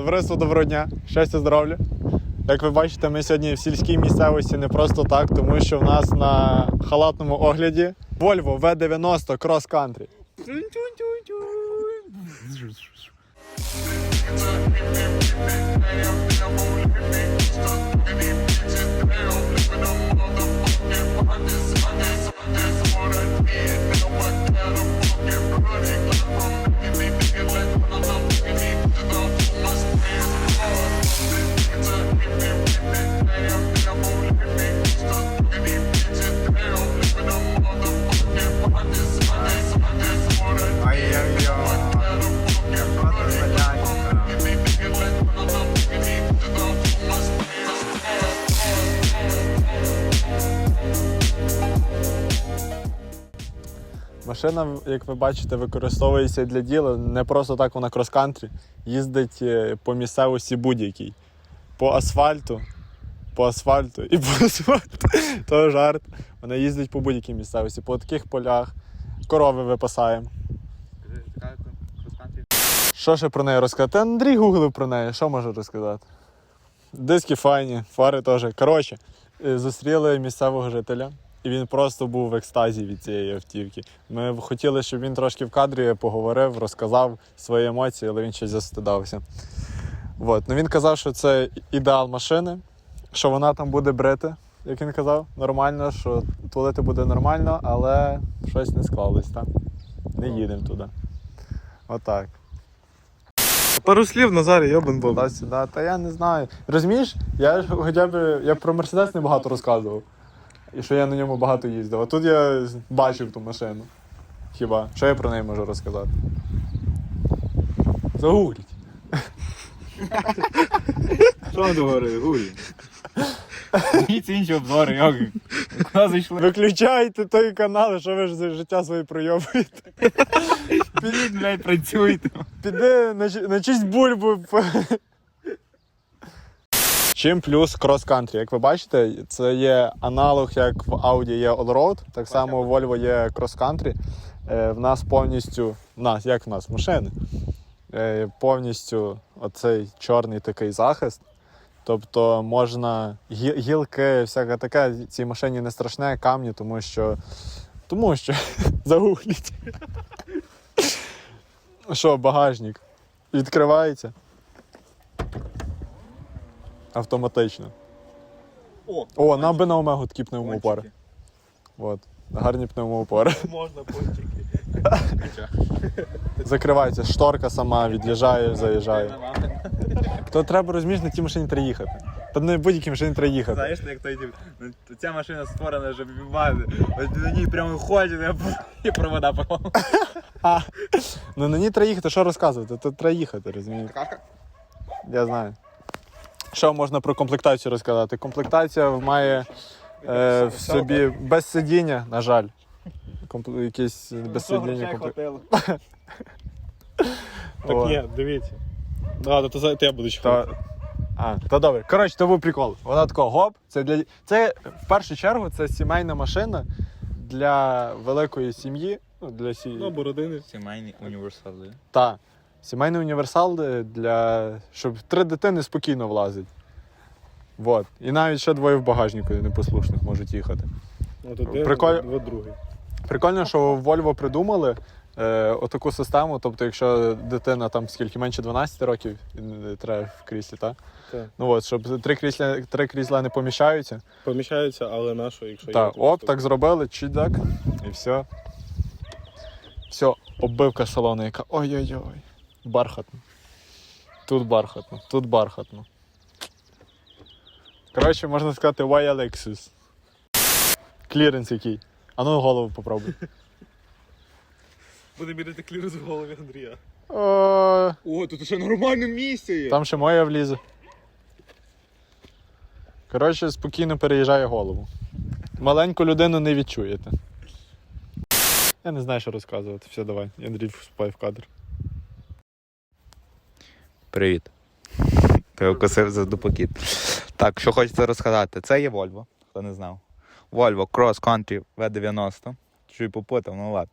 Товариство доброго дня, щастя, здоров'я. Як ви бачите, ми сьогодні в сільській місцевості не просто так, тому що в нас на халатному огляді Volvo V90 Cross Country. Машина, як ви бачите, використовується для діла. Не просто так вона крос-кантрі. Їздить е, по місцевості будь-якій. По асфальту, по асфальту і по асфальту. То жарт. Вона їздить по будь-якій місцевості, по таких полях. Корови випасаємо. Що ще про неї розказати? Та Андрій гуглив про неї, що може розказати? Диски файні, фари теж. Коротше, е, зустріли місцевого жителя, і він просто був в екстазі від цієї автівки. Ми б хотіли, щоб він трошки в кадрі поговорив, розказав свої емоції, але він щось застидався. От. Ну, він казав, що це ідеал машини, що вона там буде брити, як він казав, нормально, що тулити буде нормально, але щось не склалось, так? Не їдемо туди. Отак. Пару слів Назарі, йобан сюди. Та я не знаю. Розумієш, я хоча б я про Мерседес не багато розказував. І що я на ньому багато їздив. А тут я бачив ту машину. Хіба? Що я про неї можу розказати? Загугліть. Що ви говорили, гулі? Дивіться інші обзори, йоги. Куди зайшли? Виключайте той канал, що ви ж за життя своє пройобуєте. Підіть, блядь, працюйте. Піди на, чи- на честь бульбу. Чим плюс крос-кантрі? Як ви бачите, це є аналог, як в Audi є Allroad, так само в Volvo є крос-кантрі. Е, В нас повністю, в нас, як в нас, машини, е, повністю оцей чорний такий захист. Тобто можна гі- гілки, всяке таке, цій машині не страшне, камні, тому що. Тому що загугліть. Що, багажник? Відкривається. Автоматично. О, О, нам би на омегу такі пневмоупори. От. Гарні пневмоупори. Можна пончики. Закривається, шторка сама, від'їжджає, заїжджає. То треба розумієш, на тій машині треба їхати. Та не будь-якій машині треба їхати. Знаєш, як той тип, ну, ця машина створена, щоб вбивати. Ось на ній прямо б- і провода поламав. Ну на ній треба їхати, що розказувати? Тут треба їхати, розумієш? Я знаю. Що можна про комплектацію розказати? Комплектація має е, в собі без сидіння, на жаль. Компл... Якісь без сидіння комплектація. Так ні, дивіться. Ладно, то за- то я буду. То... А, то добре. Коротше, то був прикол. Вона тако гоп. Це для це в першу чергу це сімейна машина для великої сім'ї. Ну, для сі... Ну, або родини. Сімейний універсал. Та. Сімейний універсал е, для. щоб три дитини спокійно влазить. Вот. І навіть ще двоє в багажнику непослушних можуть їхати. Один, Приколь-. Прикольно, що в Volvo придумали е, отаку систему. Тобто, якщо дитина там скільки менше 12 років, треба в кріслі, так? Так. Ну от, щоб три крісла, три крісла не поміщаються. Поміщаються, але на що, якщо Так, є оп, так зробили, чідак, і все. Все, оббивка салону, яка. Ой-ой-ой. Бархатно. Тут бархатно, тут бархатно. Коротше, можна сказати, why Lexus. Кліренс який. А ну голову попробуй. Буде міряти клірус в голові Андрія. О, О, тут ще нормальне місце є. там ще моя влізе. Коротше, спокійно переїжджає голову. Маленьку людину не відчуєте. Я не знаю, що розказувати. Все, давай. Андрій вступай в кадр. Привіт. Ти укусив за дупокіт. Так, що хочеться розказати. Це є Volvo, хто не знав. Volvo Cross Country V90. Чуть попутав, ну ладно.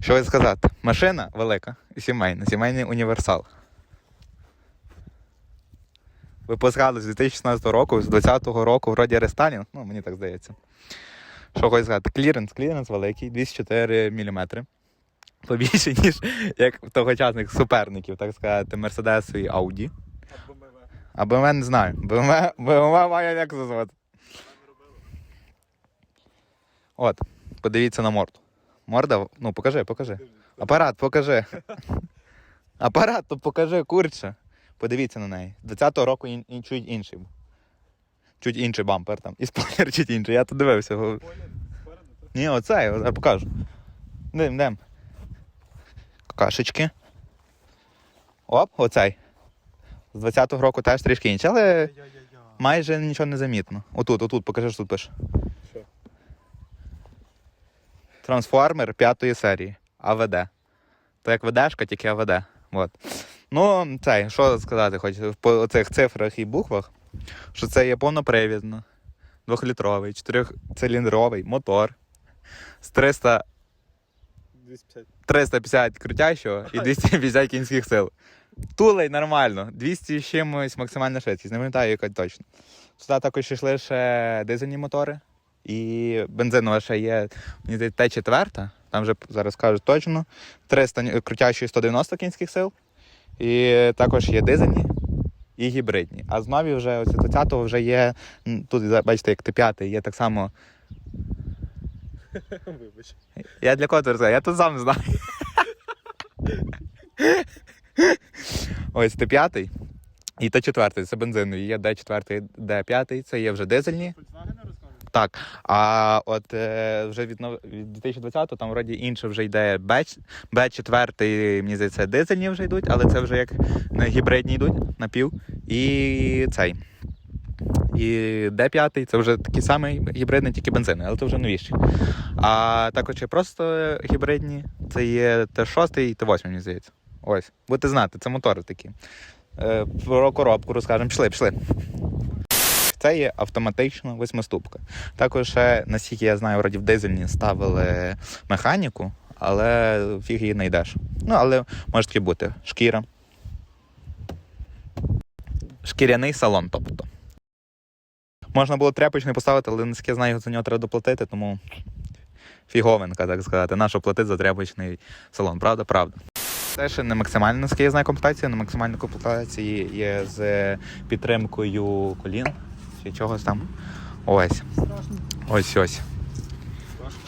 Що ви сказати? Машина велика і сімейна, сімейний універсал. випускали з 2016 року, з 2020 року вроді рестайлінг, ну мені так здається. Що хочу сказати, кліренс, кліренс великий, 204 мм. Побільше, ніж як тогочасних суперників, так сказати, Mercedes і Audi. А BMW не знаю. BMW має як зазвати. От, подивіться на морду. Морда, ну покажи, покажи. Апарат, покажи. Апарат, то покажи, курче. Подивіться на неї. 20-го року ін, ін, чуть інший був. Чуть інший бампер там. І спойлер чуть інший. Я тут дивився. Ні, оцей, я покажу. Дим, дим. Какашечки. Оп, оцей. З 20-го року теж трішки інший, але майже нічого не замітно. Отут, отут, покажи, що тут пише. Трансформер п'ятої серії. АВД. То як ВДшка, тільки АВД. От. Ну, цей, що сказати, хоч по цих цифрах і буквах, що це є повнопривідно, двохлітровий, чотирьохциліндровий мотор з 300 250. 350 крутящого і 250 кінських сил. Тулей нормально, 200 з чимось максимальна швидкість, не пам'ятаю, яка точно. Сюди також йшли ще дизельні мотори, і бензинова ще є мені здається, Т4, там вже зараз кажуть точно, 300 ні- крутящої 190 кінських сил. І також є дизельні і гібридні. А з нові вже ось 20-го вже є, тут бачите, як Т5 є так само. Вибач. Я для кого це розказую? Я тут сам знаю. Ось Т5 і Т4, це бензинові. Є Д4, Д5, це є вже дизельні. Так. А от е, вже від, від 2020-го там вроді інше вже йде Б, Б4, мені здається, дизельні вже йдуть, але це вже як на гібридні йдуть напів. І цей. І Д5 це вже такий самий гібридний, тільки бензин, але це вже новіші. А також є просто гібридні, це є Т6 і Т8, мені здається. Ось. Будете знати, це мотори такі. Е, про коробку розкажемо. Пішли, пішли. Це є автоматична восьмиступка. Також, наскільки я знаю, вроді в дизельні ставили механіку, але фіг її не йдеш. Ну, але може таки бути. Шкіра. Шкіряний салон, тобто. Можна було тряпочний поставити, але наскільки я знаю, за нього треба доплатити, тому фіговинка, так сказати. Нащо платити за тряпочний салон, правда? Правда. Це ще не максимальна, наскільки я знаю, комплектація. На максимальній комплектації є з підтримкою колін чи чогось там. Ось. Ось ось.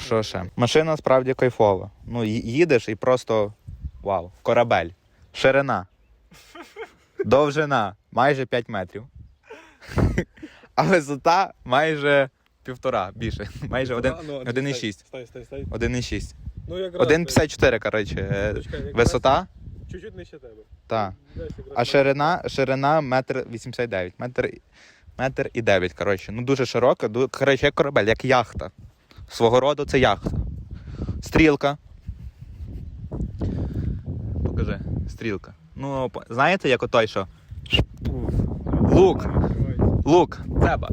Що ще? Машина справді кайфова. Ну, їдеш і просто вау, корабель. Ширина. Довжина майже 5 метрів. А висота майже півтора більше. Майже один- Ну, 1,6. Стай, стай, стай. 1,6. Ну, якраз. 1,54, коротше. е, Висота, Чуть-чуть нижче тебе. так. А ширина, ширина метр 89. Метр, метр і 9, коротше. Ну дуже широка, ду- коротше, як корабель, як яхта. Свого роду це яхта. Стрілка. Покажи, стрілка. Ну, знаєте, як отой, що. Лук. Лук. Цеба.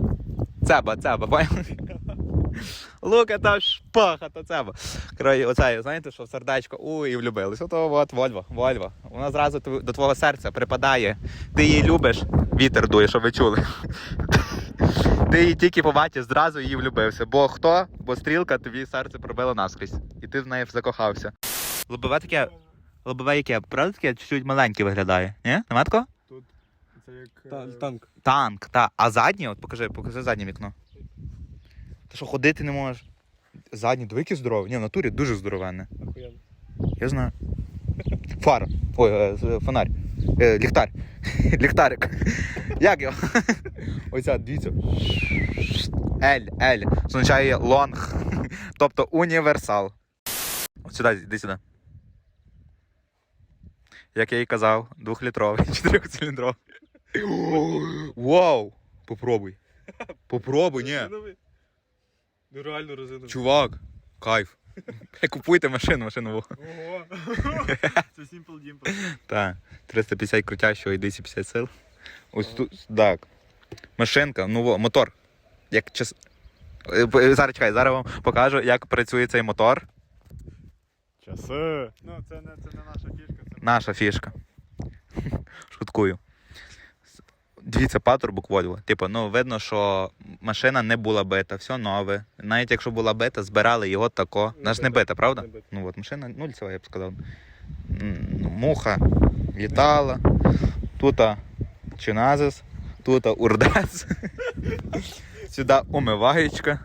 Цеба, цеба, поняв? Лук це шпаха, то цеба. Коротше, оце, знаєте, що сердечко, у, і влюбились. Ото от Вольво, Вольво. Вона зразу до твого серця припадає. Ти її любиш, вітер дує, щоб ви чули. Ти її тільки побачив, зразу її влюбився. Бо хто? Бо стрілка тобі серце пробила наскрізь. І ти в неї закохався. Лобове таке. Лобове яке? Правда таке чуть-чуть маленьке виглядає? Ні? Нема? Це як. Та, танк. Танк, та. А заднє, от покажи, покажи заднє вікно. Ти що, ходити не можеш? Заднє, диви, яке здорове. Ні, в натурі дуже здоровенне. Охуєнно. Я знаю. Фара. Ой, е, фонарь. Е, ліхтар. Ліхтарик. Як його? Оця, дивіться. L, L. Означає лонг. Тобто універсал. От сюди, іди сюди. Як я і казав, двохлітровий, чотирьохциліндровий. Вау! Попробуй. Попробуй, ні. Ну реально резиновий. Чувак, кайф. Купуйте машину, машину. Ого. Це Simple Dimple. Так, 350 крутящого і 250 сил. Ось тут, так. Машинка, ну во, мотор. Як час... Е, Зараз чекай, зараз вам покажу, як працює цей мотор. Часи. Ну, це не, це не наша фішка, це Наша фішка. Шуткую. Дивіться, патрубок Volvo. Типу, ну видно, що машина не була бита, все нове. Навіть якщо була бита, збирали його тако. Не Вона ж не бита, правда? не бита. Ну от машина нульцева, я б сказав. Ну, Муха літала. Тут чиназис, тут урдес. Сюди умиваєчка.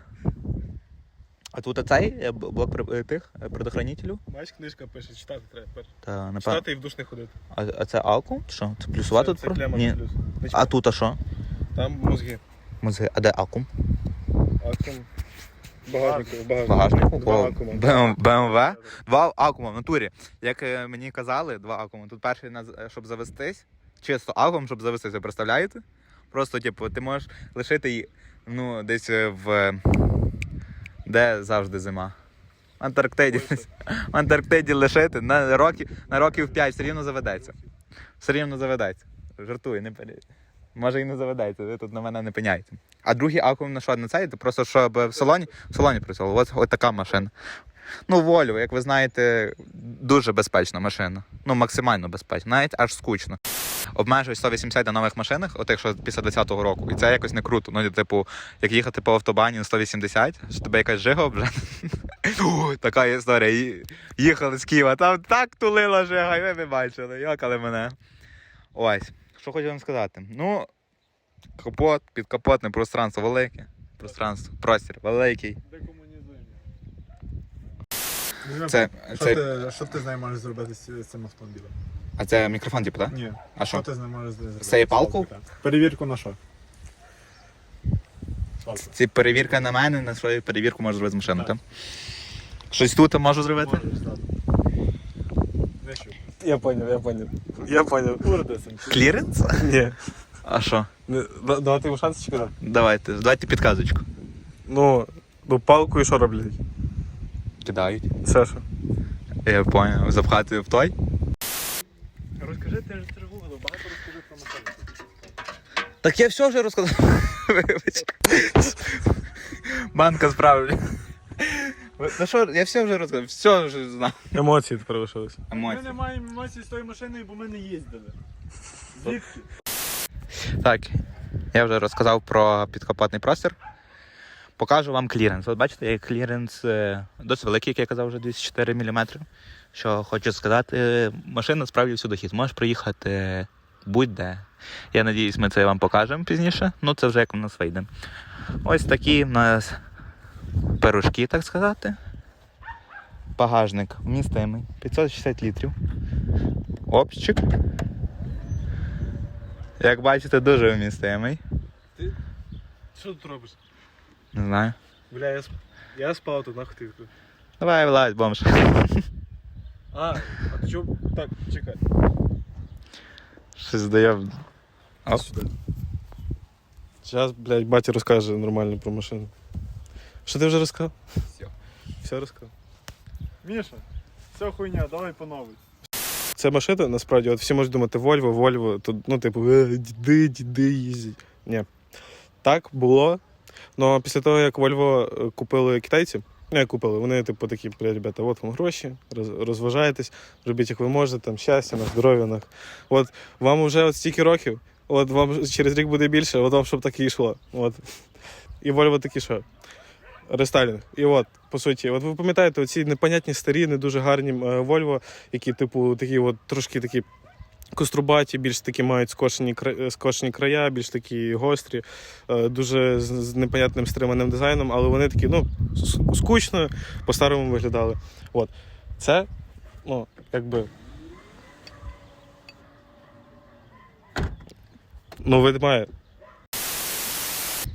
А тут цей е, блок е, тих е, предохранителів. Бачиш, книжка пише, читати треба перше. Та, напевно. Читати і в душ не ходити. А, а це? Чи Що? Це плюсова тут? це про- Ні. плюс. А тут а що? Там мозги. Музей. А де акум? Акум. Багажнику, багажнику. Два акума. БМВ? Два акума в натурі. Як мені казали, два акума. Тут перший, щоб завестись, чисто акум, щоб завестись, ви представляєте? Просто, типу, ти можеш лишити її ну, десь в. Де завжди зима? В Антарктиді. В Антарктиді лишити на років, на років 5 все рівно заведеться. Все рівно заведеться. Жартую, не. Може і не заведеться, ви тут на мене не пеняйте. А другий акум на що на цей? Це просто щоб в салоні, в салоні працювало. Ось, ось така машина. Ну, Volvo, як ви знаєте, дуже безпечна машина. Ну, максимально безпечна, навіть аж скучно. Обмежують 180 на нових машинах, отих, що після 20-го року. І це якось не круто. Ну, типу, як їхати по автобані на 180, що тебе якась жига обже. Така історія. Їхали з Києва, там так тулила жига, і ви не бачили, йокали мене. Ось, що хочу вам сказати. Ну, капот, підкапотне пространство велике. Пространство, простір великий. Це, Що, це, ти, що ти з нею можеш зробити з цим автомобілем? а це мікрофон, типу, так? Ні. А що? ти з нею можеш зробити? Цією палкою? Так. Перевірку на що? Палку. Це перевірка на мене, на свою перевірку можу зробити з машину, так? Щось тут можу зробити? Можеш? Я поняв, я поняв. Я поняв. Урдесом. Кліренс? Ні. А що? Не, да- Давати йому шанс чи куди? Давайте, давайте підказочку. Ну, ну палку і що роблять? Кидають. Це що? Я поняв. Запхати в той. Розкажи, ти ж ти ж гуглив, багато розкажи про машину. Так я все вже розказав. Вибач. Банка справлю. Ну що, я все вже розказав, все вже знав. Емоції тепер лишилися. Ми Емоції. не маємо емоцій з тою машиною, бо ми не їздили. Звідки? Так, я вже розказав про підкапотний простір. Покажу вам кліренс. От бачите, є кліренс е, досить великий, як я казав, вже 204 мм. Що хочу сказати, машина справді всюди хід. Можеш приїхати будь-де. Я надіюсь, ми це вам покажемо пізніше. Ну, це вже як у нас вийде. Ось такі в нас пирожки, так сказати. Багажник вмістимий, 560 літрів. Обчик. Як бачите, дуже вмістимий. Ти Що тут робиш? Не знаю. Бля, я, сп... я спав тут, нахуй ти тут. Давай, вилазь, бомж. А, а ти чого? Так, чекай. Щось здає. Оп. Сюди. Зараз, блядь, батя розкаже нормально про машину. Що ти вже розказав? Всьо. Все розказав. Міша, все хуйня, давай по новій. Це машина, насправді, от всі можуть думати Volvo, Volvo, то, ну, типу, е, діди, діди їздять. Ні. Так було. Ну, після того, як Volvo е, купили китайці, ну, як купили, вони, типу, такі, бля, ребята, от вам гроші, роз- розважайтесь, робіть, як ви можете, там, щастя, на здоров'я. На... От вам вже от стільки років, от вам через рік буде більше, от вам щоб так і йшло. От. І Volvo такі що? Рестайлінг. І от, по суті, от ви пам'ятаєте, оці непонятні старі, не дуже гарні е, Volvo, які, типу, такі от трошки такі кострубаті, більш такі мають скошені, скошені края, більш такі гострі, е, дуже з, з непонятним стриманим дизайном, але вони такі, ну, скучно, по-старому виглядали. От. Це, ну, якби. Ну, вид має.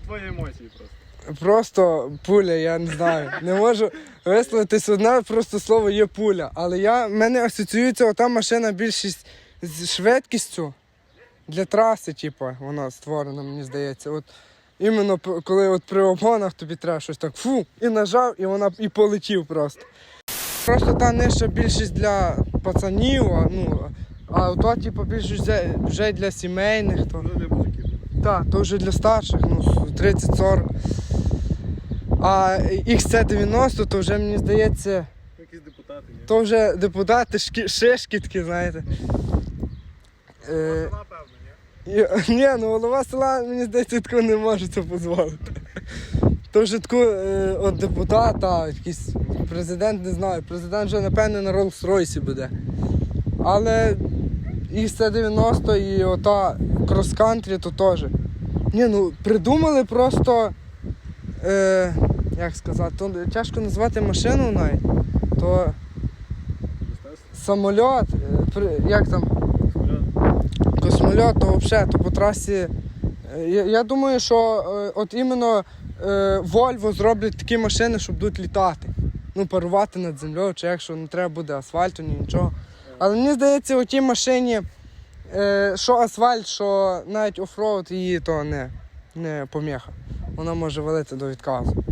Твої емоції просто. Просто пуля, я не знаю. Не можу висловитись одне просто слово є пуля. Але я, в мене асоціюється ота машина більшість з швидкістю для траси, типу, вона створена, мені здається. От іменно коли от при обгонах тобі треба щось так фу, і нажав, і вона і полетів просто. Просто та нижча більшість для пацанів, а, ну, а ото, типу, більш вже, вже для сімейних. То... Ну. Так, то вже для старших, ну, 30-40. А XC90, то вже мені здається, Якісь депутати, ні? то вже депутати шишки такі, знаєте. Е, І, ні, ну голова села, мені здається, такого не може це дозволити. То вже таку е, от депутата, якийсь президент, не знаю, президент вже, напевне, на Роллс-Ройсі буде. Але і С-90, і ота крос-кантрі, то теж. Ні, ну придумали просто. Е, як сказати, то тяжко назвати машину навіть. То самольот, е, як там? Космольот, то взагалі, то по трасі. е, Я, я думаю, що е, от іменно е, Volvo зроблять такі машини, щоб будуть літати. Ну, парувати над землею, чи якщо не треба буде асфальту, ні нічого. Але мені здається, у тій машині, е, що асфальт, що навіть оффроуд її то не, не поміха. Вона може валити до відказу.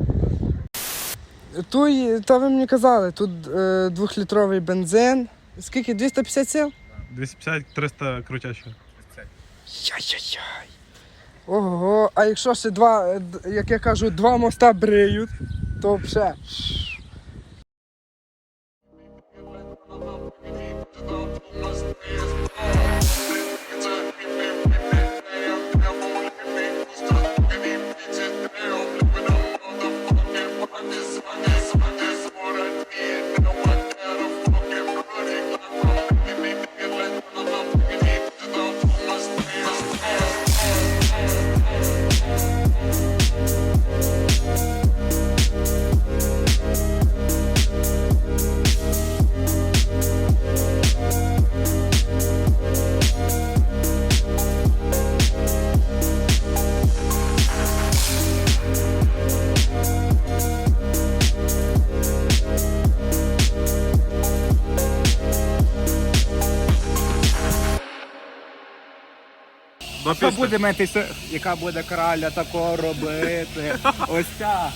Туй, та ви мені казали, тут е, двохлітровий бензин. Скільки? 250 сил? 250-300 крутящого. Яй-яй-яй. Ого, а якщо ще два, е, як я кажу, два моста бриють, то Хто буде метися, яка буде краля такого робити? Ось ця.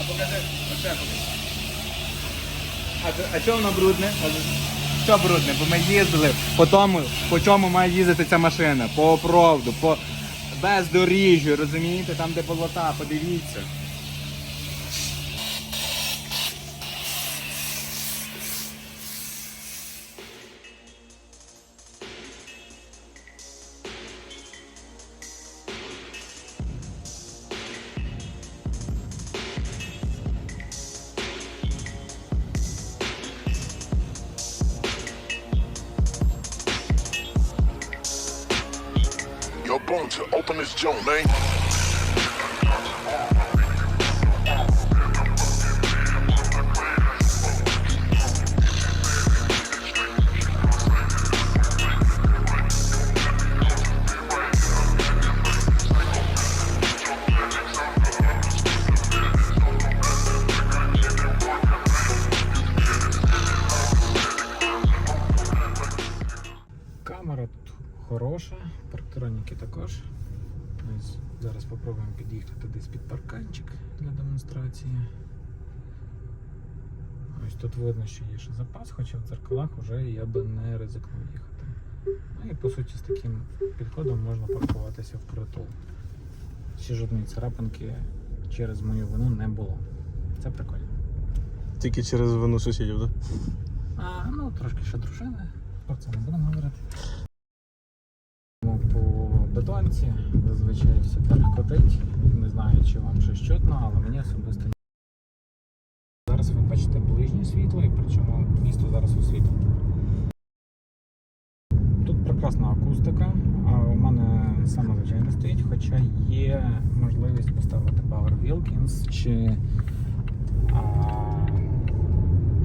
А покажи, оце покажи. А, це- а чого воно брудне? А Що брудне? Бо ми їздили по тому, по чому має їздити ця машина. По оправду, по бездоріжжю, розумієте? Там, де болота, подивіться. Yo, bone to open this joint, man. Хоча вже я би не ризикнув їхати. Ну і по суті з таким підходом можна паркуватися в притул. Ще жодної царапинки через мою вину не було. Це прикольно. Тільки через вину сусідів, так? А, ну трошки ще дружини, про це не будемо говорити. По бетонці зазвичай все перекотить. Не знаю, чи вам щось чутно, але мені особисто бачите ближнє світло, і причому місто зараз освітлено. Тут прекрасна акустика, а у мене саме звичайно стоїть, хоча є можливість поставити Power Wilkins чи а,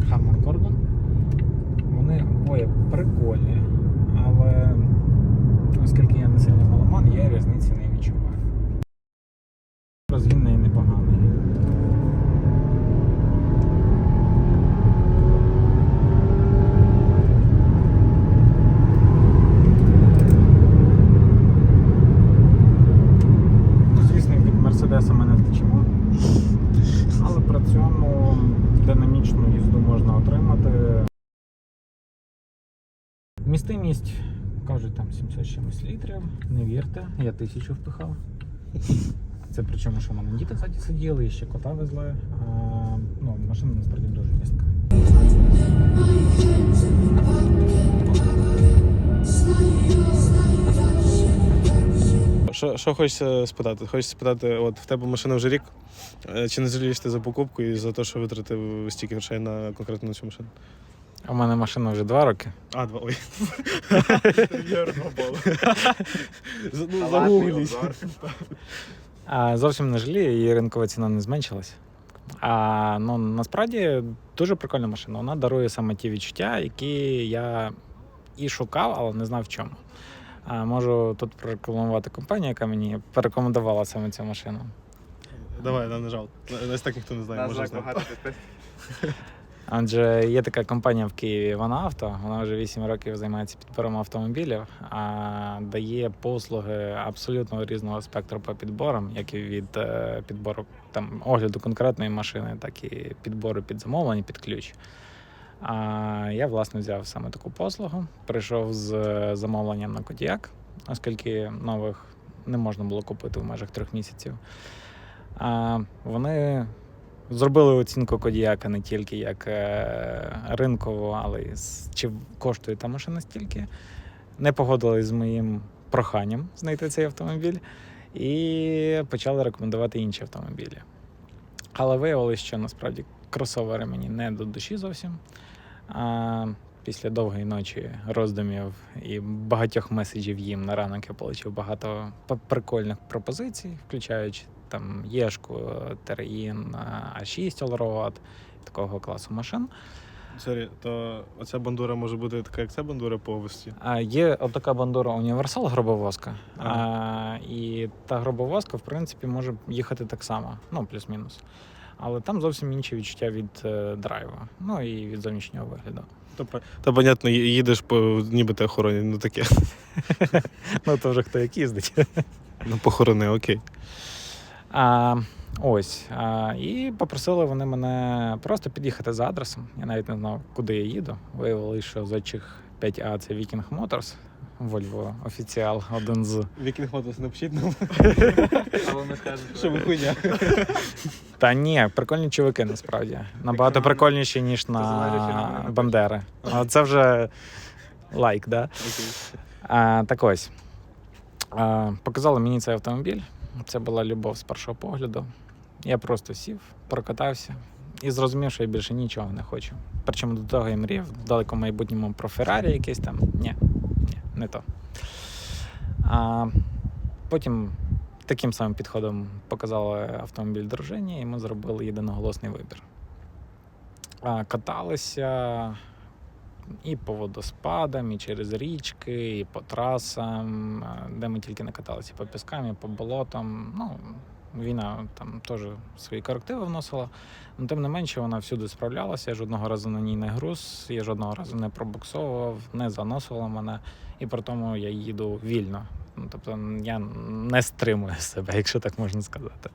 Harman Вони обоє прикольні, але оскільки я не сильний меломан, я різниці не відчуваю. Розгінний непоганий. Звісно, від Мерседеса ми не втечемо. Але при цьому динамічну їзду можна отримати. Містимість, кажуть, там 700 чимось літрів. Не вірте, я тисячу впихав. Це причому, що в мене діти ззаді сиділи і ще кота везли. А, ну, машина насправді дуже містка. Що, що хочеться спитати? Хочеться спитати, от в тебе машина вже рік. Е, Чи не жалієш ти за покупку і за те, що витратив стільки грошей на конкретно на цю машину? У мене машина вже два роки. А, два. Ой. Я. Ну, загугліть. А, зовсім не жалію, її ринкова ціна не зменшилась. А ну насправді дуже прикольна машина. Вона дарує саме ті відчуття, які я і шукав, але не знав в чому. А, можу тут прорекламувати компанію, яка мені порекомендувала саме цю машину. Давай, нам не жалко. Нас так ніхто не знає, може знати. Адже є така компанія в Києві Вона Авто. Вона вже 8 років займається підбором автомобілів, а дає послуги абсолютно різного спектру по підборам, як і від е, підбору там огляду конкретної машини, так і підбору під замовлення, під ключ. А я власне взяв саме таку послугу. Прийшов з е, замовленням на Кодіак, оскільки нових не можна було купити в межах трьох місяців. А вони Зробили оцінку Кодіяка не тільки як е, ринкову, але й чи коштує та машина стільки. Не погодились з моїм проханням знайти цей автомобіль і почали рекомендувати інші автомобілі. Але виявилось, що насправді кросовери мені не до душі зовсім. А після довгої ночі роздумів і багатьох меседжів їм на ранок я отримав багато прикольних пропозицій, включаючи там Єшку, Терін, А6 Allroad, такого класу машин. Сорі, то оця бандура може бути така, як ця бандура по висоті. А є отака бандура Універсал гробовозка. Ага. А, і та гробовозка, в принципі, може їхати так само, ну, плюс-мінус. Але там зовсім інші відчуття від е, драйву, ну і від зовнішнього вигляду. То, по- то понятно, їдеш по ніби те охороні, ну таке. Ну, то вже хто як їздить. Ну, похорони, окей. А, ось. А, і попросили вони мене просто під'їхати за адресом. Я навіть не знав, куди я їду. Виявилося, що зочих 5А це Viking Motors, Volvo офіціал один з. Вікінг Мотос напишіть нам, Але ми скажемо, що ви хуйня. Та ні, прикольні чуваки насправді. Набагато прикольніші, ніж на Бандери. А це вже лайк, да? А, так ось. А, показали мені цей автомобіль. Це була любов з першого погляду. Я просто сів, прокатався і зрозумів, що я більше нічого не хочу. Причому до того я мріяв в далекому майбутньому про Феррарі якесь там. Ні, ні, не то. А, потім таким самим підходом показали автомобіль дружині, і ми зробили єдиноголосний вибір. Каталися і по водоспадам, і через річки, і по трасам, де ми тільки не каталися, і по піскам, і по болотам. Ну, війна там теж свої корективи вносила. Ну, тим не менше, вона всюди справлялася. Я жодного разу на ній не груз, я жодного разу не пробуксовував, не заносила мене, і при тому я їду вільно. Ну, тобто я не стримую себе, якщо так можна сказати.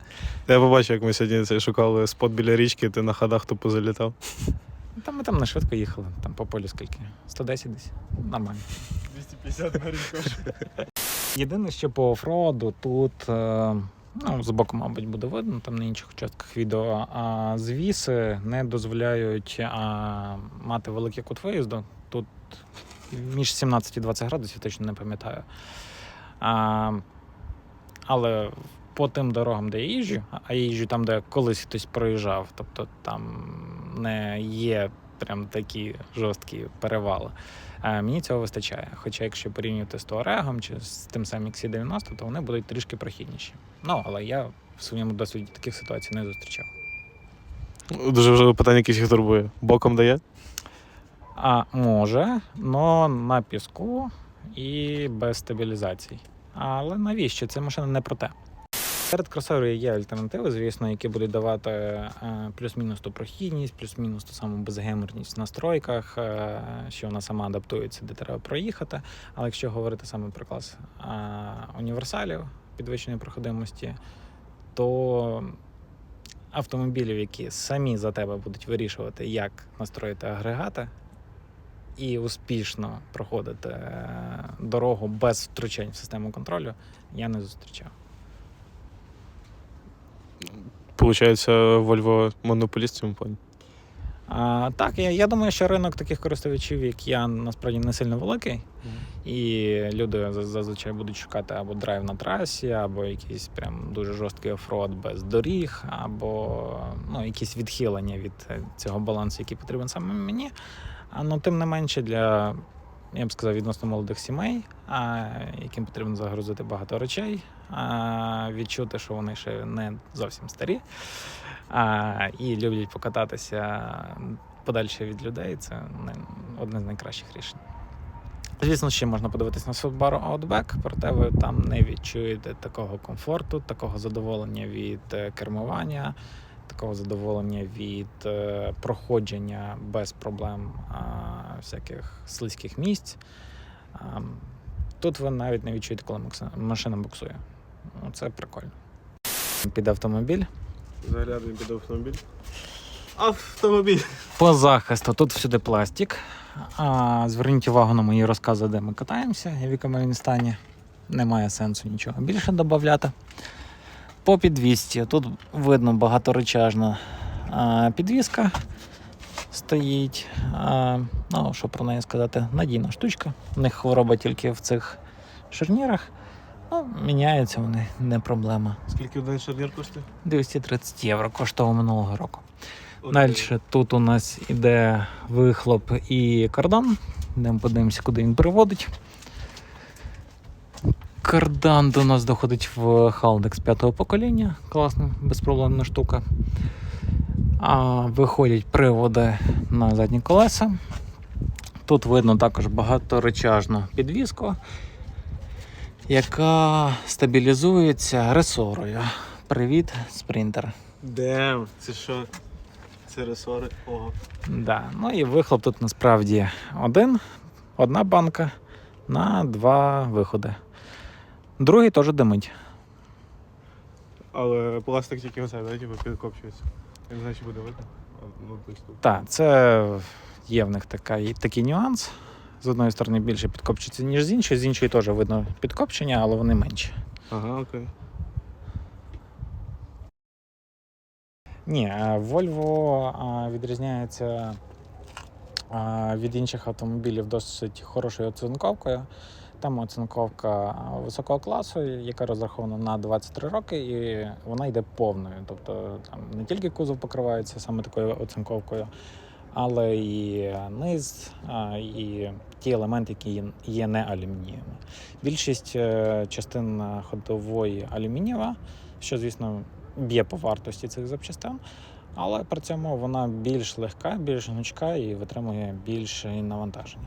Я побачив, як ми сьогодні шукали спот біля річки, ти на ходах тупо залітав. Там ми там не швидко їхали, там по полю скільки? 110 десь. Нормально. 250 на. Єдине, що по офроду тут. е, Ну, збоку, мабуть, буде видно, там на інших участках відео. А звіси не дозволяють а, мати великий кут виїзду. Тут між 17 і 20 градусів, точно не пам'ятаю. А, але по тим дорогам, де я їжджу, а я їжджу там, де колись хтось проїжджав, тобто там не є прям такі жорсткі перевали. Е, Мені цього вистачає. Хоча, якщо порівнювати з Туарегом чи з тим самим XC90, то вони будуть трішки прохідніші. Ну, але я в своєму досвіді таких ситуацій не зустрічав. Дуже важливе питання, яке їх турбує. Боком дає? А може, але на піску і без стабілізацій. Але навіщо? Це машина не про те. Серед кросоверів є альтернативи, звісно, які будуть давати е, плюс-мінус ту прохідність, плюс-мінус ту саму безгеморність в настройках, е, що вона сама адаптується, де треба проїхати. Але якщо говорити саме про клас е, універсалів підвищеної проходимості, то автомобілів, які самі за тебе будуть вирішувати, як настроїти агрегати, і успішно проходити дорогу без втручань в систему контролю, я не зустрічав. Получається, Volvo монополіст в цьому плані. А, так, я, я думаю, що ринок таких користувачів, як я, насправді не сильно великий. І люди зазвичай будуть шукати або драйв на трасі, або якийсь прям дуже жорсткий оффроад без доріг, або ну, якісь відхилення від е, цього балансу, який потрібен саме мені. А, ну, тим не менше, для, я б сказав, відносно молодих сімей, а, яким потрібно загрузити багато речей, відчути, що вони ще не зовсім старі, і люблять покататися подальше від людей. Це не- одне з найкращих рішень. Звісно, ще можна подивитись на Subaru Outback, проте ви там не відчуєте такого комфорту, такого задоволення від е, кермування, такого задоволення від е, проходження без проблем всяких слизьких місць. Тут ви навіть не відчуєте, коли машина буксує. Ну, Це прикольно. Під автомобіль. Заглядуємо під автомобіль. Автомобіль. По захисту тут всюди пластик. А, зверніть увагу на мої розкази, де ми катаємося і в якому він стані. Немає сенсу нічого більше додати. По підвісці тут видно багаторечажна підвіска стоїть. А, ну, що про неї сказати, надійна штучка. У них хвороба тільки в цих шарнірах. Ну, міняються вони, не проблема. Скільки один шарнір коштує? 230 євро коштував минулого року. Далі тут у нас іде вихлоп і кардан. Йдемо подивимося, куди він приводить. Кардан до нас доходить в Haldex п'ятого покоління. Класна, безпроблемна штука. А, виходять приводи на задні колеса. Тут видно також багаторечажну підвіску, яка стабілізується ресорою. Привіт, спринтер. Дем, це що? Це ресори. Ого. Да. Ну і вихлоп тут насправді один, одна банка на два виходи. Другий теж димить. Але пластик тільки оце, да, типу, підкопчується. Я не знаю, чи буде видно. Ну. Так, це є в них така, такий нюанс. З одної сторони більше підкопчується, ніж з іншої, з іншої теж видно підкопчення, але вони менші. Ага, окей. Ні, Volvo відрізняється від інших автомобілів досить хорошою оцінковкою. Там оцінковка високого класу, яка розрахована на 23 роки, і вона йде повною. Тобто там не тільки кузов покривається саме такою оцінковкою, але і низ, і ті елементи, які є- є не алюмінієвими. Більшість е, частин ходової алюмінієва, що, звісно, б'є по вартості цих запчастин, але при цьому вона більш легка, більш гнучка і витримує більше навантаження.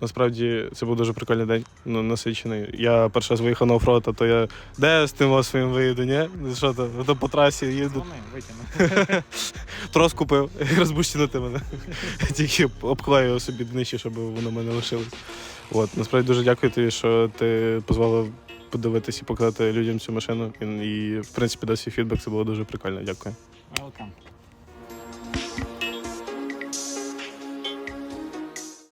Насправді це був дуже прикольний день, ну, насичений. Я перший раз виїхав на оффроад, а то я де з тим своїм виїду, ні? Що то? То по трасі їду. Трос купив, розбущенути мене. Тільки обклею собі днище, щоб воно в мене лишилось. От, насправді дуже дякую тобі, що ти дозволив подивитися і показати людям цю машину. І, і в принципі, дав свій фідбек. Це було дуже прикольно. Дякую. Welcome.